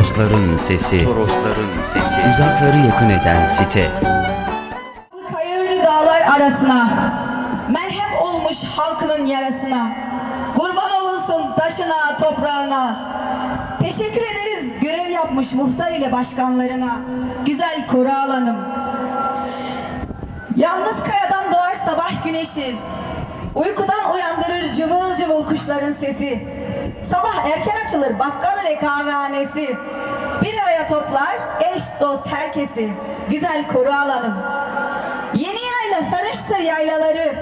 Torosların sesi, Torosların sesi, uzakları yakın eden site. Kayaölü dağlar arasına Merhem olmuş halkının yarasına Kurban olunsun taşına toprağına. Teşekkür ederiz görev yapmış muhtar ile başkanlarına. Güzel koru alanım. Yalnız kayadan doğar sabah güneşi. Uykudan uyandırır cıvıl cıvıl kuşların sesi Sabah erken açılır bakkal ile kahvehanesi. Bir araya toplar eş dost herkesi. Güzel koru alanım. Yeni yayla sarıştır yaylaları,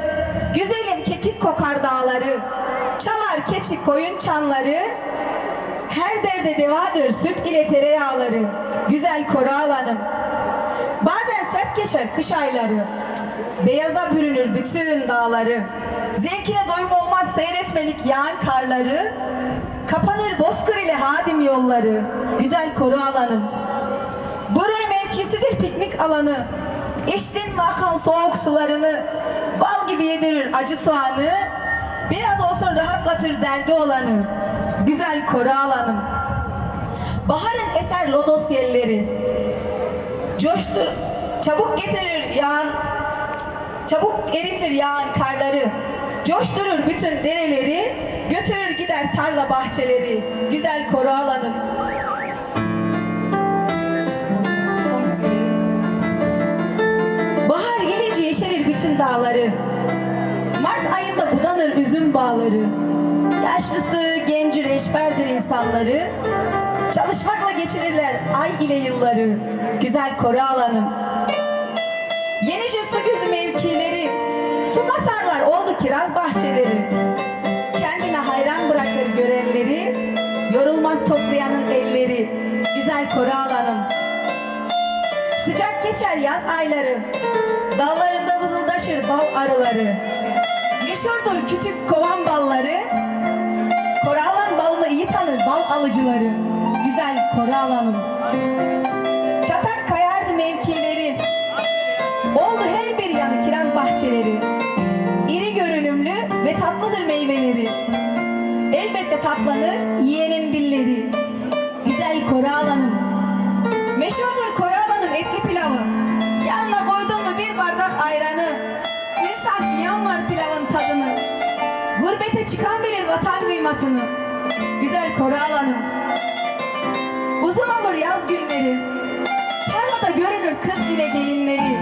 güzelim kekik kokar dağları, çalar keçi koyun çanları, her derde devadır süt ile tereyağları, güzel koru alanım. Bazen sert geçer kış ayları, beyaza bürünür bütün dağları, zevkine doyum olmaz seyretmelik yağan karları, kapanır bozkır ile hadim yolları, güzel koru alanım. Burun mevkisidir piknik alanı. İçtin mi akan soğuk sularını, bal gibi yedirir acı soğanı, biraz olsun rahatlatır derdi olanı. Güzel koru alanım. Baharın eser lodos yelleri, coştur, çabuk getirir yağan, çabuk eritir yağan karları, coşturur bütün dereleri, götürür gider tarla bahçeleri. Güzel koru alanım. Bahar gelince yeşerir bütün dağları. Mart ayında budanır üzüm bağları. Yaşlısı, genci, reşberdir insanları. Çalışmakla geçirirler ay ile yılları. Güzel koru alanım. Yenice su gözü mevkileri. Su basarlar oldu kiraz bahçeleri. Kendine hayran bırakır görenleri. Yorulmaz toplayanın elleri. Güzel koru alanım. Sıcak geçer yaz ayları. Dallarında vızıldaşır bal arıları. Meşhurdur kütük kovan balları. Koralan balını iyi tanır bal alıcıları. Güzel koralanım. Çatak kayardı mevkileri. Oldu her bir yanı kiraz bahçeleri. İri görünümlü ve tatlıdır meyveleri. Elbette tatlanır yiyenin dilleri. Güzel koralanım. Meşhurdur Koralan'ın etli pilavı. Yanına koydun mu bir bardak ayranı. Bir saat yanlar pilavın tadını. Gurbete çıkan bilir vatan kıymatını. Güzel Koralan'ım. Uzun olur yaz günleri. Tarlada görünür kız ile gelinleri.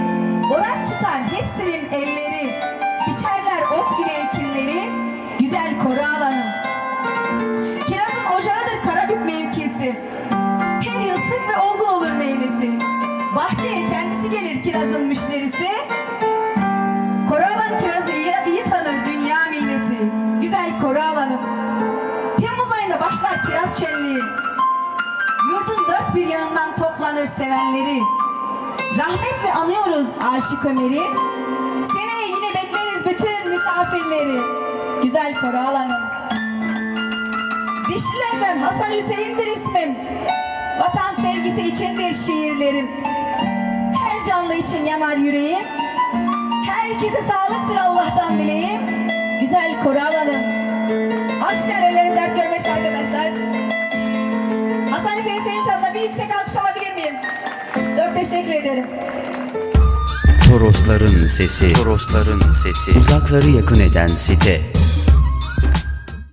Orak tutar hepsinin elleri. Biçerler ot ile ekinleri. Güzel Koralan'ım. Kirazın ocağıdır Karabük mevkisi. Her yıl sık ve olgun olur meyvesi. Bahçeye kendisi gelir kirazın müşterisi. Koralan kirazı iyi, iyi tanır dünya milleti. Güzel Koralan'ım. Temmuz ayında başlar kiraz şenliği. Yurdun dört bir yanından toplanır sevenleri. Rahmetle anıyoruz Aşık Ömer'i. Seneye yine bekleriz bütün misafirleri. Güzel Koralan'ım. Dişlilerden Hasan Hüseyin'dir ismim. Vatan sevgisi içindir şiirlerim. Her canlı için yanar yüreğim. Herkese sağlıktır Allah'tan dileğim. Güzel Koralan'ım. Alkışlar ellerinizi dert görmesin arkadaşlar. Hasan Hüseyin adına bir yüksek alkış alabilir miyim? Çok teşekkür ederim. Torosların sesi, Torosların sesi, uzakları yakın eden site.